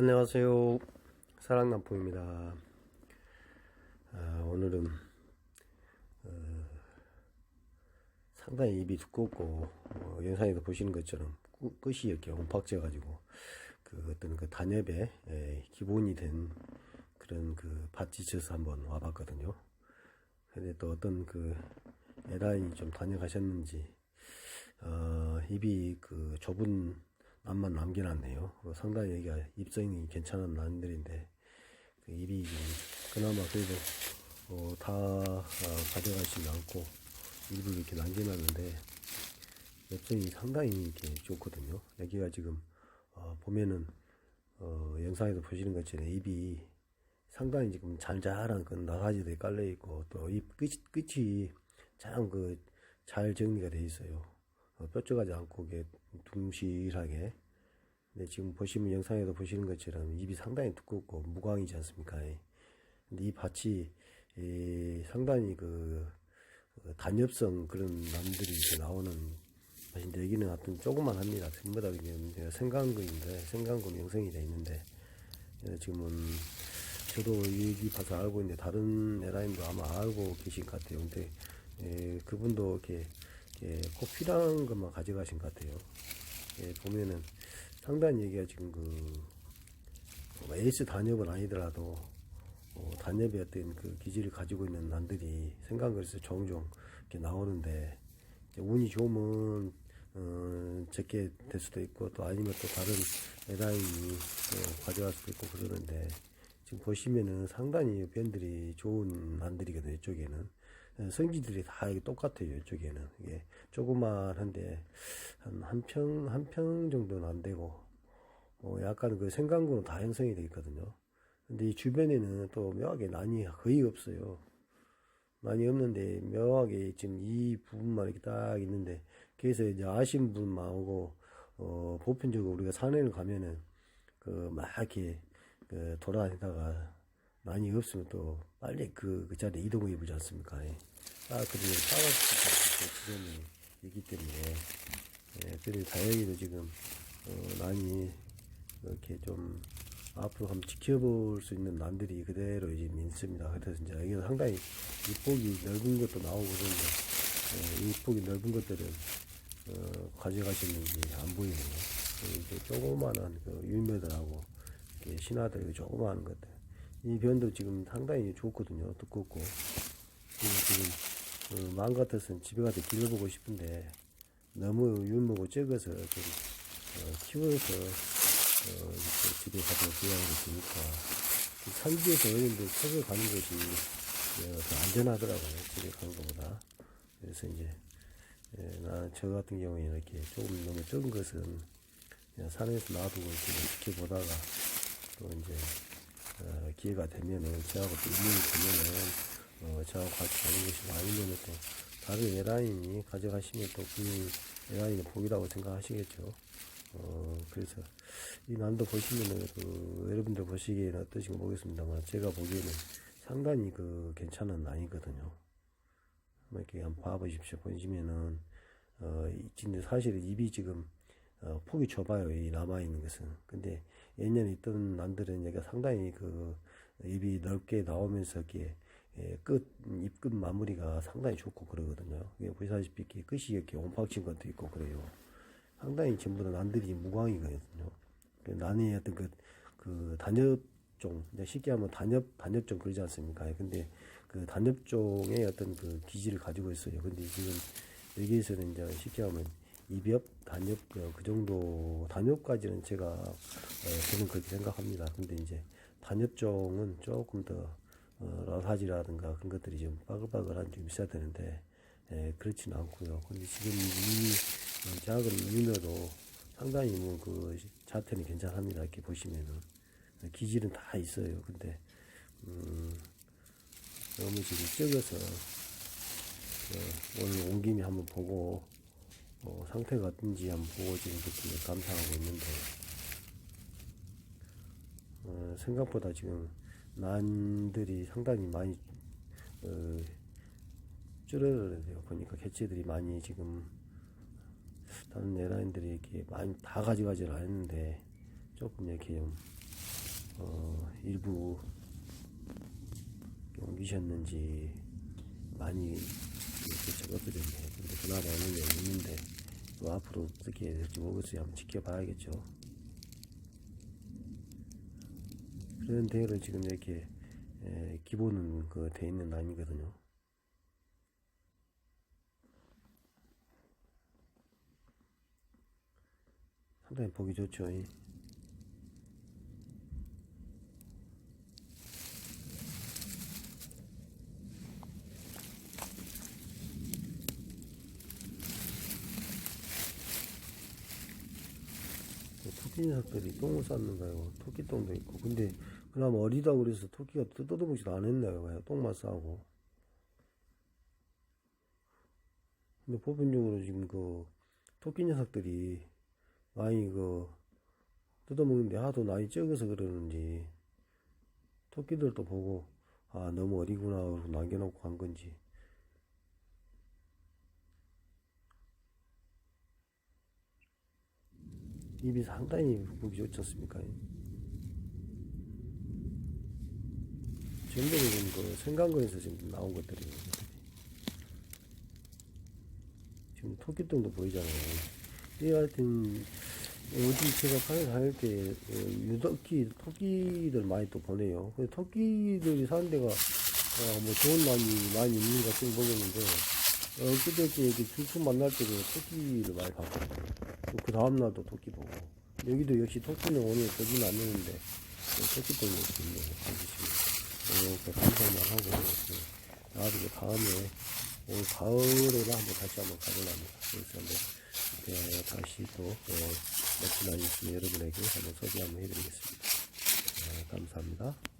안녕하세요. 사랑남포입니다. 아, 오늘은 어, 상당히 입이 두껍고 어, 영상에서 보시는 것처럼 꾸- 끝이 이렇게 옴팍져 가지고 그 어떤 그 단엽에 에, 기본이 된 그런 그 밭지쳐서 한번 와봤거든요. 근데 또 어떤 그 에라인이 좀 다녀가셨는지 어, 입이 그 좁은 남만 남겨놨네요. 그 상당히 여기가 입성이 괜찮은 남들인데 그 입이 좀 그나마 그래도 어, 다 어, 가져가지는 않고 입을 이렇게 남겨놨는데 엽성이 상당히 이렇게 좋거든요. 여기가 지금 어, 보면은 어, 영상에서 보시는 것처럼 입이 상당히 지금 잘잘한 그 나가지들이 깔려 있고 또 입 끝이 끝이 참 그 잘 정리가 돼 있어요. 어, 뾰족하지 않고 이게 둥실하게. 근데 지금 보시면 영상에서 보시는 것처럼 입이 상당히 두껍고 무광이지 않습니까? 예. 근데 이 밭이 이 상당히 그 어, 단엽성 그런 나무들이 나오는 밭인데 여기는 하여튼 조그만 합니다. 전부 다 이게 생강근인데 생강근 영성이 돼 있는데 예, 지금은 저도 여기 봐서 알고 있는데 다른 에라인도 아마 알고 계신 것 같아요. 근데 예, 그분도 이렇게, 이렇게 꼭 필요한 것만 가져가신 것 같아요. 예, 보면은 상당히 얘기가 지금 그뭐 에이스 단엽은 아니더라도 어, 단엽의 어떤 그 기질을 가지고 있는 난들이 생강그에서 종종 이렇게 나오는데 운이 좋으면 어, 적게 될 수도 있고 또 아니면 또 다른 에라인이 또 가져갈 수도 있고 그러는데 지금 보시면은 상당히 밴들이 좋은 난들이거든요 이쪽에는 어, 성질들이 다 이게 똑같아요 이쪽에는 이게 조그만한데 한 한 평 한 평 정도는 안 되고 어, 약간 그 생강구는 다 형성이 되어 있거든요. 근데 이 주변에는 또 묘하게 난이 거의 없어요. 난이 없는데 묘하게 지금 이 부분만 이렇게 딱 있는데 그래서 이제 아신 분만 오고 어, 보편적으로 우리가 산에를 가면은 그 막 이렇게 그 돌아다니다가 난이 없으면 또 빨리 그, 그 자리에 이동을 해보지 않습니까? 예. 아, 그리고 싸워서 지점이 있기 때문에 예, 그리고 다행히도 지금 어, 난이 이렇게 좀 앞으로 한번 지켜볼 수 있는 난들이 그대로 이제 있습니다. 그래서 이제 여기는 상당히 입폭이 넓은 것도 나오고 그러는데 예, 입폭이 넓은 것들은 어, 가져가시는지 안 보이네요. 그 이제 조그마한 그 이렇게 신화들 그 조그마한 것들 이 변도 지금 상당히 좋거든요. 두껍고 그리고 지금 어, 마음 같아서는 집에 가서 길러보고 싶은데 너무 율무고 적어서 좀 어, 키워서 어, 집에 가서 구하는 게 좋으니까 산지에서 어린들 책을 가는 것이 어, 더 안전하더라고요. 집에 가는 것보다. 그래서 이제 예, 나저 같은 경우에 이렇게 조금 너무 적은 것은 그냥 산에서 놔두고 이렇게 지켜보다가 또 이제 어, 기회가 되면은 저하고 또 인연이 되면은 어, 저하고 같이 가는 것이고 아니면은 또 다른 에라인이 가져가시면 또 그 에라인의 복이라고 생각하시겠죠. 어, 그래서 이 난도 보시면은 그 여러분들 보시기에는 어떠신가 모르겠습니다만 제가 보기에는 상당히 그 괜찮은 난이거든요. 이렇게 한번 봐보십시오. 보시면은, 어, 사실 입이 지금, 어, 폭이 좁아요. 이 남아있는 것은. 근데 예년에 있던 난들은 여기가 상당히 그 입이 넓게 나오면서 이렇게 예, 끝, 입끝 마무리가 상당히 좋고 그러거든요. 이게 보시다시피 이렇게 끝이 이렇게 옴팍친 것도 있고 그래요. 상당히 전부 다 난들이 무광이거든요. 그 난의 어떤 그, 그 단엽종, 쉽게 하면 단엽, 단엽종 그러지 않습니까? 근데 그 단엽종의 어떤 그 기질을 가지고 있어요. 근데 지금 여기에서는 이제 쉽게 하면 이벽, 단엽, 그, 그 정도, 단엽까지는 제가, 어, 저는 그렇게 생각합니다. 근데 이제 단엽종은 조금 더, 어, 라사지라든가 그런 것들이 좀 빠글빠글한 좀 있어야 되는데, 예, 그렇지는 않고요. 근데 지금 이 어, 작은 윤어도 상당히 뭐 그 자태는 괜찮습니다. 이렇게 보시면은. 기질은 다 있어요. 근데, 음, 너무 지금 적어서, 어, 오늘 온 김에 한번 보고, 어, 상태가 어떤지 한번 보고 지금 그렇게 감상하고 있는데, 어, 생각보다 지금 난들이 상당히 많이, 어, 줄어들어요. 보니까 개체들이 많이 지금, 다른 에라인들이 이렇게 많이 다 가져가지를 않았는데, 조금 이렇게 좀 어, 일부 옮기셨는지 많이 이렇게 적었거든요. 근데 그나마 어느 정도 있는데 또 앞으로 어떻게 될지 모르겠어요. 한번 지켜봐야겠죠. 그런 대회를 지금 이렇게 에, 기본은 그 돼 있는 아니거든요. 상당히 보기 좋죠. 이. 그 토끼 녀석들이 똥을 쌌는 거예요. 토끼 똥도 있고. 근데 그나마 어리다고 그래서 토끼가 뜯어보지도 않았나요. 똥만 싸고. 근데 보편적으로 지금 그 토끼 녀석들이 많이 그 뜯어먹는데 하도 나이 적어서 그러는지 토끼들도 보고 아 너무 어리구나 그러고 남겨놓고 간 건지 입이 상당히 보기 좋지 않습니까? 지금 그 생강거에서 지금 나온 것들이에요. 지금 토끼똥도 보이잖아요. 이 하여튼 어디 제가 다닐 때 어, 유독히 토끼들 많이 또 보내요. 토끼들이 사는 데가 어, 뭐 좋은 날이 많이 있는 것 같은 모르겠는데 어, 그저께 이렇게 줄수 만날 때도 토끼를 많이 봤거든요. 또그 다음날도 토끼 보고 여기도 역시 토끼는 오늘 거진 않는데 어, 토끼똥이 이렇게 있네요. 봐주시면 이렇게 감사만 하고 나중에 다음에 올 가을에나 한번 다시 한번 가져납니다. 그래서 한번 예, 다시 또 어, 멋진 아이 있으면 여러분에게 한번 소개 한번 해드리겠습니다. 예, 감사합니다.